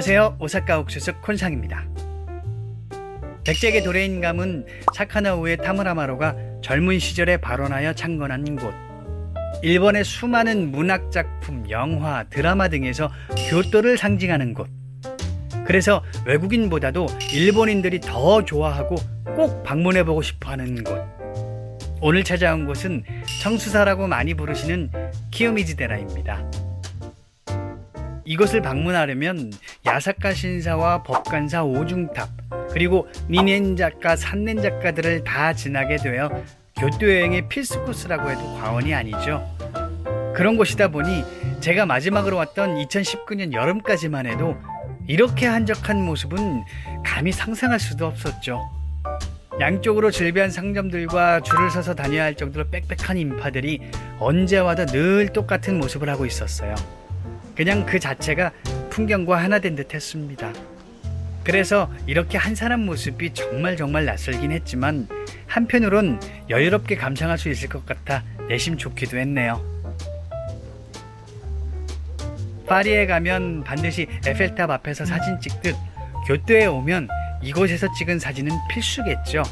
안녕하세요. 오사카 옥수수 콘상입니다. 백제계 도레인 가문 사카나우의 타무라마로가 젊은 시절에 발원하여 창건한 곳. 일본의 수많은 문학 작품, 영화, 드라마 등에서 교토를 상징하는 곳. 그래서 외국인보다도 일본인들이 더 좋아하고 꼭 방문해 보고 싶어 하는 곳. 오늘 찾아온 곳은 청수사라고 많이 부르시는 키요미즈데라입니다. 이곳을 방문하려면 야사카 신사와 법관사 오중탑 그리고 니넨 작가, 산넨 작가들을 다 지나게 되어 교토 여행의 필수 코스라고 해도 과언이 아니죠. 그런 곳이다 보니 제가 마지막으로 왔던 2019년 여름까지만 해도 이렇게 한적한 모습은 감히 상상할 수도 없었죠. 양쪽으로 질비한 상점들과 줄을 서서 다녀야 할 정도로 빽빽한 인파들이 언제 와도 늘 똑같은 모습을 하고 있었어요. 그냥 그 자체가 풍경과 하나 된 듯 했습니다. 그래서 이렇게 한산한 모습이 정말 정말 낯설긴 했지만 한편으론 여유롭게 감상할 수 있을 것 같아 내심 좋기도 했네요. 파리에 가면 반드시 에펠탑 앞에서 사진 찍듯 교토에 오면 이곳에서 찍은 사진은 필수겠죠.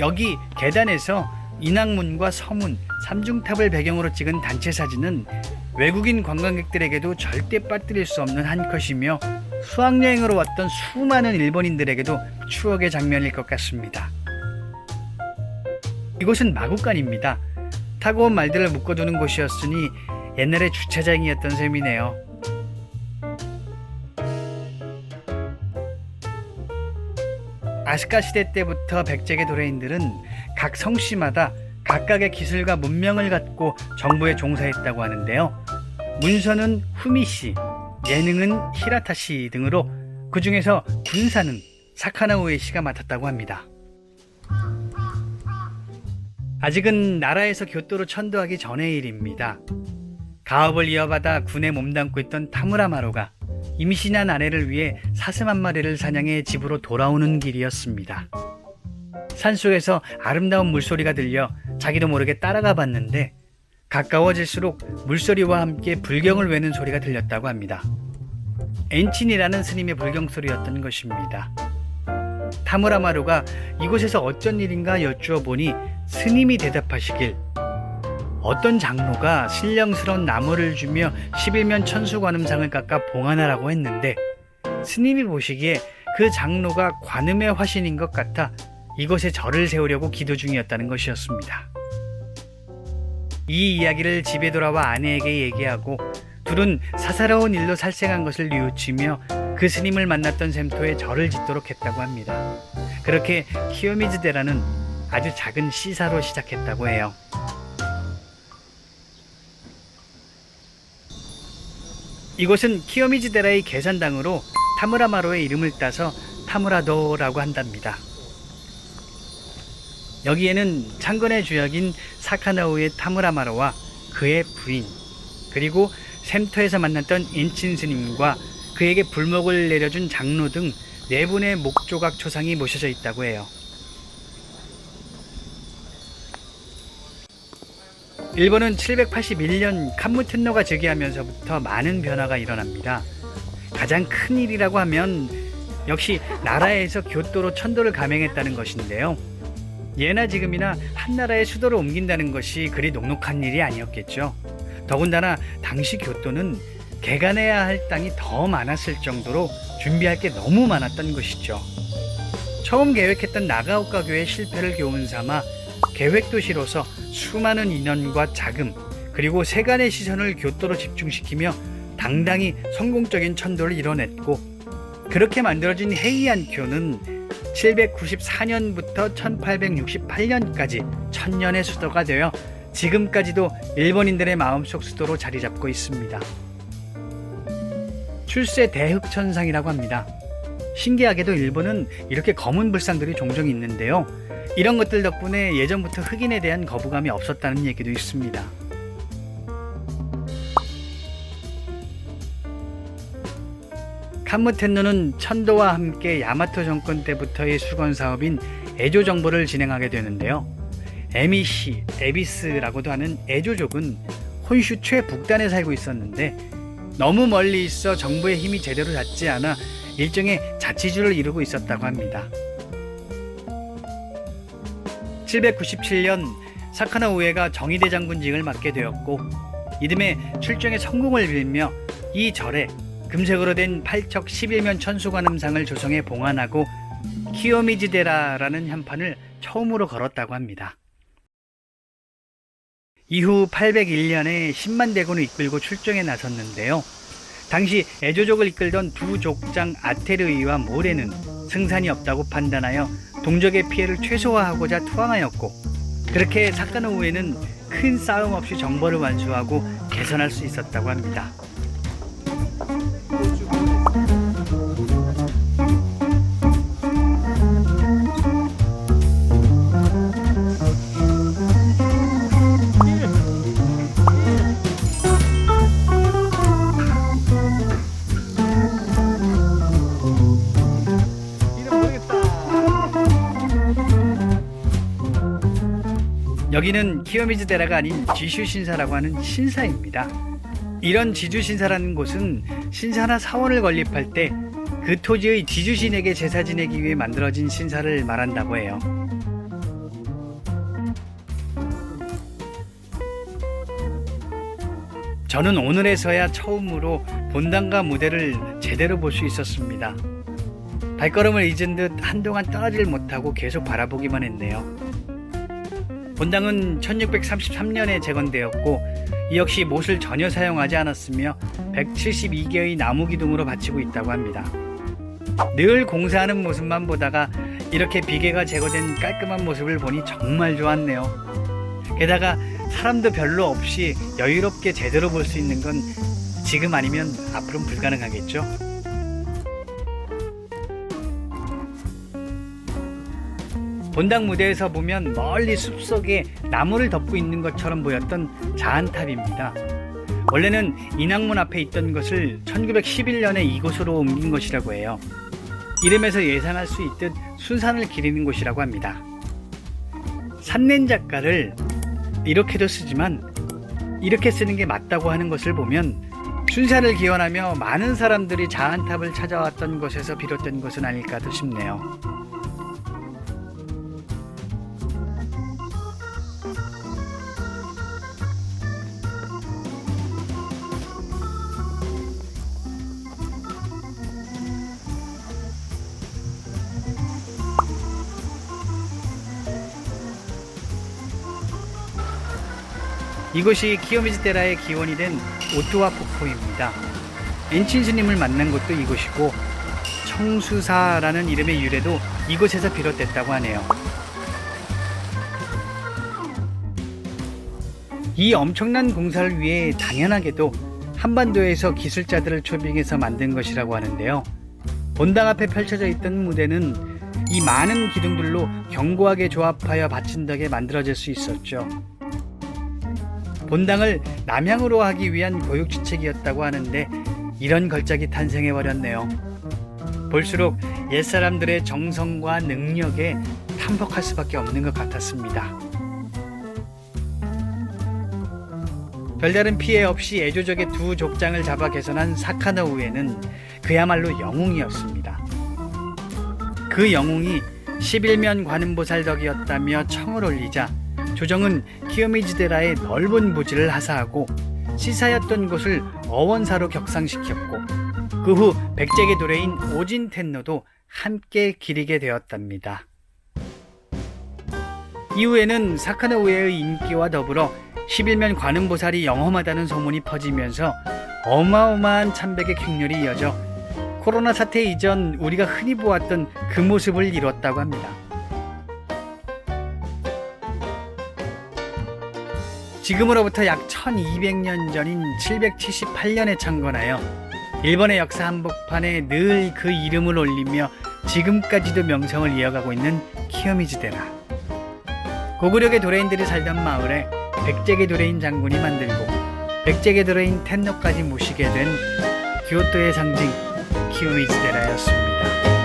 여기 계단에서 인왕문과 서문, 삼중탑을 배경으로 찍은 단체 사진은 외국인 관광객들에게도 절대 빠뜨릴 수 없는 한 컷이며 수학여행으로 왔던 수많은 일본인들에게도 추억의 장면일 것 같습니다. 이곳은 마구간입니다. 타고 온 말들을 묶어두는 곳이었으니 옛날에 주차장이었던 셈이네요. 아스카 시대 때부터 백제계 도레인들은 각 성씨마다 각각의 기술과 문명을 갖고 정부에 종사했다고 하는데요. 문서는 후미씨, 예능은 히라타씨 등으로 그 중에서 군사는 사카나우에 씨가 맡았다고 합니다. 아직은 나라에서 교토로 천도하기 전의 일입니다. 가업을 이어받아 군에 몸담고 있던 타무라마로가 임신한 아내를 위해 사슴 한 마리를 사냥해 집으로 돌아오는 길이었습니다. 산속에서 아름다운 물소리가 들려 자기도 모르게 따라가 봤는데 가까워질수록 물소리와 함께 불경을 외는 소리가 들렸다고 합니다. 엔친이라는 스님의 불경 소리였던 것입니다. 타무라마루가 이곳에서 어쩐 일인가 여쭈어 보니 스님이 대답하시길 어떤 장로가 신령스러운 나무를 주며 11면 천수관음상을 깎아 봉안하라고 했는데 스님이 보시기에 그 장로가 관음의 화신인 것 같아 이곳에 절을 세우려고 기도 중이었다는 것이었습니다. 이 이야기를 집에 돌아와 아내에게 얘기하고 둘은 사사로운 일로 살생한 것을 뉘우치며 그 스님을 만났던 샘토에 절을 짓도록 했다고 합니다. 그렇게 키요미즈 데라는 아주 작은 시사로 시작했다고 해요. 이곳은 키요미즈 데라의 계산당으로 타무라마로의 이름을 따서 타무라도라고 한답니다. 여기에는 창건의 주역인 사카나우의 타무라마로와 그의 부인 그리고 샘터에서 만났던 인친 스님과 그에게 불목을 내려준 장로 등 네 분의 목조각 초상이 모셔져 있다고 해요. 일본은 781년 칸무텐노가 즉위하면서부터 많은 변화가 일어납니다. 가장 큰 일이라고 하면 역시 나라에서 교토로 천도를 감행했다는 것인데요. 예나 지금이나 한 나라의 수도를 옮긴다는 것이 그리 녹록한 일이 아니었겠죠. 더군다나 당시 교토는 개간해야 할 땅이 더 많았을 정도로 준비할 게 너무 많았던 것이죠. 처음 계획했던 나가오카 교의 실패를 교훈 삼아 계획 도시로서 수많은 인원과 자금 그리고 세간의 시선을 교토로 집중시키며 당당히 성공적인 천도를 이뤄냈고 그렇게 만들어진 헤이안교는 794년부터 1868년까지 천년의 수도가 되어 지금까지도 일본인들의 마음속 수도로 자리 잡고 있습니다. 출세 대흑천상이라고 합니다. 신기하게도 일본은 이렇게 검은 불상들이 종종 있는데요. 이런 것들 덕분에 예전부터 흑인에 대한 거부감이 없었다는 얘기도 있습니다. 칸무텐노는 천도와 함께 야마토 정권 때부터의 수건 사업인 에조 정보를 진행하게 되는데요. 에미시, 에비스라고도 하는 에조족은 혼슈 최북단에 살고 있었는데 너무 멀리 있어 정부의 힘이 제대로 닿지 않아 일종의 자치주를 이루고 있었다고 합니다. 797년 사카나 우에가 정의대 장군직을 맡게 되었고 이듬해 출정의 성공을 빌며 이 절에 금색으로 된 팔척 11면 천수관음상을 조성해 봉안하고 키요미즈데라라는 현판을 처음으로 걸었다고 합니다. 이후 801년에 10만 대군을 이끌고 출정에 나섰는데요. 당시 애조족을 이끌던 두 족장 아테르이와 모레는 승산이 없다고 판단하여 동족의 피해를 최소화하고자 투항하였고 그렇게 사카노 후에는 큰 싸움 없이 정벌을 완수하고 개선할 수 있었다고 합니다. 여기는 키요미즈 데라가 아닌 지슈 신사라고 하는 신사입니다. 이런 지주 신사라는 곳은 신사나 사원을 건립할 때 그 토지의 지주신에게 제사 지내기 위해 만들어진 신사를 말한다고 해요. 저는 오늘에서야 처음으로 본당과 무대를 제대로 볼 수 있었습니다. 발걸음을 잊은 듯 한동안 떠나질 못하고 계속 바라보기만 했네요. 본당은 1633년에 재건되었고 이 역시 못을 전혀 사용하지 않았으며 172개의 나무 기둥으로 받치고 있다고 합니다. 늘 공사하는 모습만 보다가 이렇게 비계가 제거된 깔끔한 모습을 보니 정말 좋았네요. 게다가 사람도 별로 없이 여유롭게 제대로 볼 수 있는 건 지금 아니면 앞으로는 불가능하겠죠. 본당 무대에서 보면 멀리 숲속에 나무를 덮고 있는 것처럼 보였던 자한탑입니다. 원래는 인왕문 앞에 있던 것을 1911년에 이곳으로 옮긴 것이라고 해요. 이름에서 예상할 수 있듯 순산을 기리는 곳이라고 합니다. 산낸 작가를 이렇게도 쓰지만 이렇게 쓰는 게 맞다고 하는 것을 보면 순산을 기원하며 많은 사람들이 자한탑을 찾아왔던 것에서 비롯된 것은 아닐까도 싶네요. 이곳이 키요미즈데라의 기원이 된 오토와 폭포입니다. 엔친 스님을 만난 곳도 이곳이고 청수사라는 이름의 유래도 이곳에서 비롯됐다고 하네요. 이 엄청난 공사를 위해 당연하게도 한반도에서 기술자들을 초빙해서 만든 것이라고 하는데요. 본당 앞에 펼쳐져 있던 무대는 이 많은 기둥들로 견고하게 조합하여 받친 덕에 만들어질 수 있었죠. 본당을 남향으로 하기 위한 고육지책이었다고 하는데 이런 걸작이 탄생해 버렸네요. 볼수록 옛사람들의 정성과 능력에 탐복할 수밖에 없는 것 같았습니다. 별다른 피해 없이 애조적의 두 족장을 잡아 개선한 사카노우에는 그야말로 영웅이었습니다. 그 영웅이 11면 관음보살 덕이었다며 청을 올리자 조정은 키요미즈데라의 넓은 부지를 하사하고 시사였던 곳을 어원사로 격상시켰고 그 후 백제계 도래인 오진 텐노도 함께 기리게 되었답니다. 이후에는 사카노우에의 인기와 더불어 11면 관음보살이 영험하다는 소문이 퍼지면서 어마어마한 참백의 격렬이 이어져 코로나 사태 이전 우리가 흔히 보았던 그 모습을 이뤘다고 합니다. 지금으로부터 약 1200년 전인 778년에 창건하여 일본의 역사 한복판에 늘 그 이름을 올리며 지금까지도 명성을 이어가고 있는 키요미즈데라. 고구려계 도레인들이 살던 마을에 백제계 도레인 장군이 만들고 백제계 도레인 텐노까지 모시게 된 교토의 상징 키요미즈데라였습니다.